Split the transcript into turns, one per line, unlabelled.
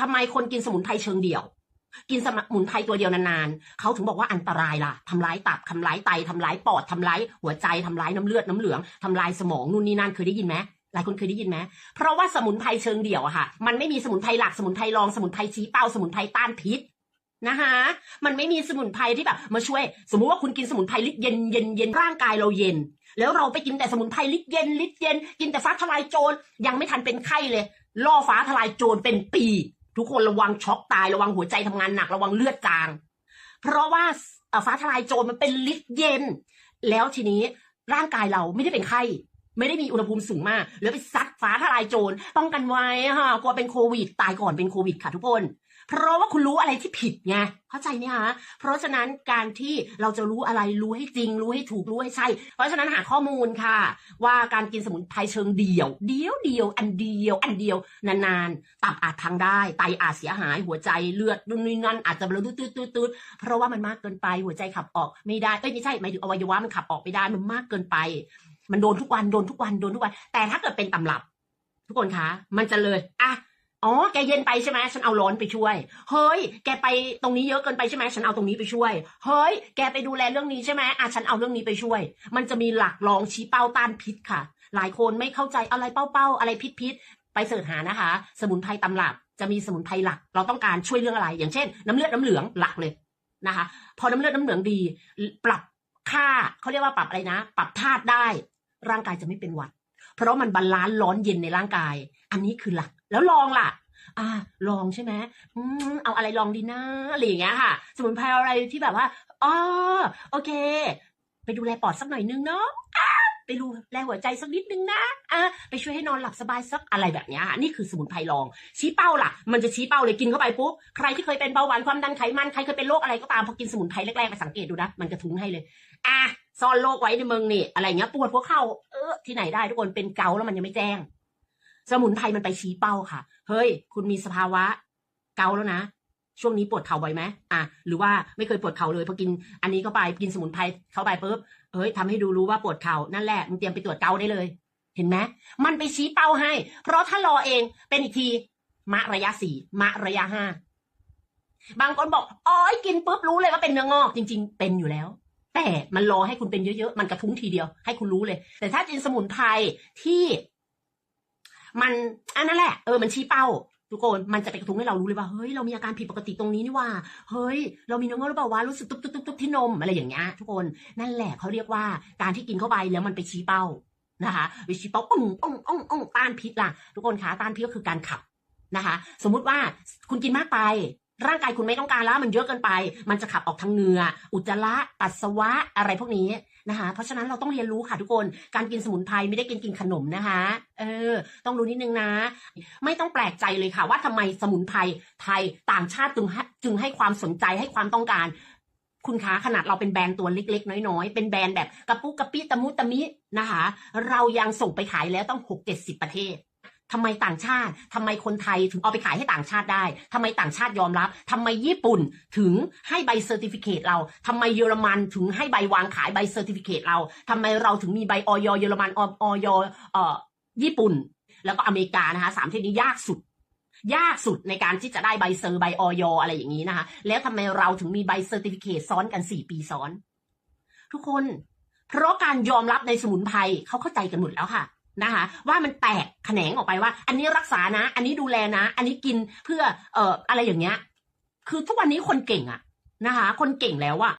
ทำไมคนกินสมุนไพรเชิงเดี่ยว กินสมุนไพรตัวเดียวนานๆเขาถึงบอกว่าอันตรายล่ะทำร้ายตับทำร้ายไตทำร้ายปอดทำร้ายหัวใจทำร้ายน้ำเลือดน้ำเหลืองทำลายสมองนู่นนี่นั่นเคยได้ยินไหมหลายคนเคยได้ยินไหม เพราะว่าสมุนไพรเชิงเดี่ยวอะค่ะ มันไม่มีสมุนไพรหลัก สมุนไพรรอง สมุนไพรชี้เป้า สมุนไพรต้านพิษนะคะ มันไม่มีสมุนไพรที่แบบมาช่วย สมมุติว่าคุณกินสมุนไพรลิตรเย็นเย็นเย็นร่างกายเราเย็น แล้วเราไปกินแต่สมุนไพรลิตรเย็นลิตรเย็น กินแต่ฟ้าทลายโจร ยังไม่ทันเป็นไข้เลย ล่อฟ้าทลายโจรเป็นปี ทุกคนระวังช็อกตายระวังหัวใจทำงานหนักระวังเลือดจาง เพราะว่าฟ้าทลายโจรมันเป็นลิตเย็น แล้วทีนี้ร่างกายเราไม่ได้เป็นไข้ ไม่ได้มีอุณหภูมิสูงมาก แล้วไปซัดฟ้าทลายโจรป้องกันไว้ค่ะกลัวเป็นโควิด ตายก่อนเป็นโควิดค่ะทุกคน เพราะว่าคุณรู้อะไรที่ผิดไงเข้าใจไหมคะเพราะฉะนั้นการที่เราจะรู้อะไรรู้ให้จริง รู้ให้ถูกรู้ให้ใช่ เพราะฉะนั้นหาข้อมูลค่ะ ว่าการกินสมุนไพรเชิงเดี่ยว เดียวเดียว อันเดียว อันเดียวนานๆตับอาจพังได้ ไตอาจเสียหายหัวใจเลือดนู่นนี่นั่นอาจจะเลอตืดตืดตืดตืดเพราะว่ามันมากเกินไปหัวใจขับออกไม่ได้เอ้ยไม่ใช่หมายถึงอวัยวะมันขับออกไม่ได้มันมากเกินไป มันโดนทุกวันโดนทุกวันโดนทุกวัน แต่ถ้าเกิดเป็นตำรับ ทุกคนคะ มันจะเลยอะอ๋อ แกเย็นไปใช่ไหมฉันเอาร้อนไปช่วย เฮ้ย แกไปตรงนี้เยอะเกินไปใช่ไหมฉันเอาตรงนี้ไปช่วย เฮ้ย แกไปดูแลเรื่องนี้ใช่ไหมอะฉันเอาเรื่องนี้ไปช่วย มันจะมีหลักรองชี้เป้าต้านพิษค่ะ หลายคนไม่เข้าใจอะไรเป้าเป้าๆอะไรพิษพิษไปเสิร์ชหานะคะ สมุนไพรตำรับจะมีสมุนไพรหลัก เราต้องการช่วยเรื่องอะไร อย่างเช่น น้ำเลือดน้ำเหลืองหลักเลยนะคะ พอน้ำเลือดน้ำเหลืองดี ปรับค่าเขาเรียกว่าปรับอะไรนะ ปรับธาตุได้ ร่างกายจะไม่เป็นหวัด เพราะมันบาลานซ์ร้อนเย็นในร่างกาย อันนี้คือหลัก แล้วลองล่ะ อ่า ลองใช่ไหมเอาอะไรลองดีนะอะไรอย่างเงี้ยค่ะ สมุนไพรอะไรที่แบบว่าอ๋อโอเค ไปดูแลปอดสักหน่อยนึงเนาะไปดูแลหัวใจสักนิดนึงนะอะไปช่วยให้นอนหลับสบายสักอะไรแบบเนี้ยนี่คือสมุนไพรลอง ชี้เป้าล่ะ มันจะชี้เป้าเลยกินเข้าไปปุ๊บ ใครที่เคยเป็นเบาหวานความดันไขมัน ใครเคยเป็นโรคอะไรก็ตาม พอกินสมุนไพรแรกๆไปสังเกตดูนะ มันกระทุ้งให้เลย อะ ซ่อนโรคไว้ในมึงนี่อะไรเงี้ยปวดหัวเข่าเออที่ไหนได้ทุกคนเป็นเกาแล้วมันยังไม่แจ้ง สมุนไพรมันไปชี้เป้าค่ะ เฮ้ย คุณมีสภาวะ เกาแล้วนะช่วงนี้ปวดเข่าบ่อยไหมอะ หรือว่าไม่เคยปวดเข่าเลยพอกินอันนี้เข้าไปกินสมุนไพรเข้าไปปุ๊บเฮ้ยทำให้ดูรู้ว่าปวดเข่านั่นแหละมึงเตรียมไปตรวจเกาได้เลย เห็นไหมมันไปชี้เป้าให้ เพราะถ้ารอเองเป็นอีกทีมะระยะสี่มะระยะห้าบางคนบอกอ๋อกินปุ๊บรู้เลยว่าเป็นเนื้องอกจริง ๆ เป็นอยู่แล้ว แต่มันรอให้คุณเป็นเยอะๆ มันกระทุ้งทีเดียว ให้คุณรู้เลย แต่ถ้ากินสมุนไพรที่ มันอันนั้นแหละ เออ มันชี้เป้าทุกคนมันจะไปกระทุ้งให้เรารู้เลยว่า เฮ้ย เรามีอาการผิดปกติตรงนี้นี่ว่า เฮ้ย เรามีเนื้องอกหรือเปล่าวะ รู้สึกตุ๊บตุ๊บตุ๊บตุ๊บที่นม อะไรอย่างเงี้ยทุกคน นั่นแหละเขาเรียกว่าการที่กินเข้าไปแล้วมันไปชี้เป้านะคะไปชี้เป้าอ่องอ่องอ่องอ่องต้านพิษล่ะ ทุกคนคะ ต้านพิษก็คือการขับนะคะ สมมุติว่าคุณกินมากไป ร่างกายคุณไม่ต้องการแล้วมันเยอะเกินไป มันจะขับออกทางเหงื่ออุจจาระปัสสาวะอะไรพวกนี้นะคะ เพราะฉะนั้นเราต้องเรียนรู้ค่ะทุกคนการกินสมุนไพรไม่ได้กินกินขนมนะคะ เออ ต้องรู้นิดนึงนะ ไม่ต้องแปลกใจเลยค่ะ ว่าทำไมสมุนไพรไทยต่างชาติจึงให้จึงให้ความสนใจให้ความต้องการ คุณคะขนาดเราเป็นแบรนด์ตัวเล็กๆ น้อยๆ เป็นแบรนด์แบบกระปุกกระปิตะมุตะมินะคะ เรายังส่งไปขายแล้วต้องหกเจ็ดสิบประเทศ ทำไมต่างชาติทำไมคนไทยถึงเอาไปขายให้ต่างชาติได้ทำไมต่างชาติยอมรับทำไมญี่ปุ่นถึงให้ใบเซอร์ติฟิเคตเราทำไมเยอรมันถึงให้ใบวางขายใบเซอร์ติฟิเคตเราทำไมเราถึงมีใบออยเยอรมันออยเอ่อญี่ปุ่น แล้วก็อเมริกานะคะสามประเทศนี้ยากสุด ยากสุดในการที่จะได้ใบเซอร์ใบออยอะไรอย่างนี้นะคะ แล้วทำไมเราถึงมีใบเซอร์ติฟิเคตซ้อนกันสี่ปีซ้อน ทุกคน เพราะการยอมรับในสมุนไพรเขาเข้าใจกันหมดแล้วค่ะ นะคะ ว่ามันแตกแขนงออกไปว่า อันนี้รักษานะ อันนี้ดูแลนะ อันนี้กินเพื่อเอ่ออะไรอย่างเงี้ย คือทุกวันนี้คนเก่งอะนะคะ คนเก่งแล้วอะ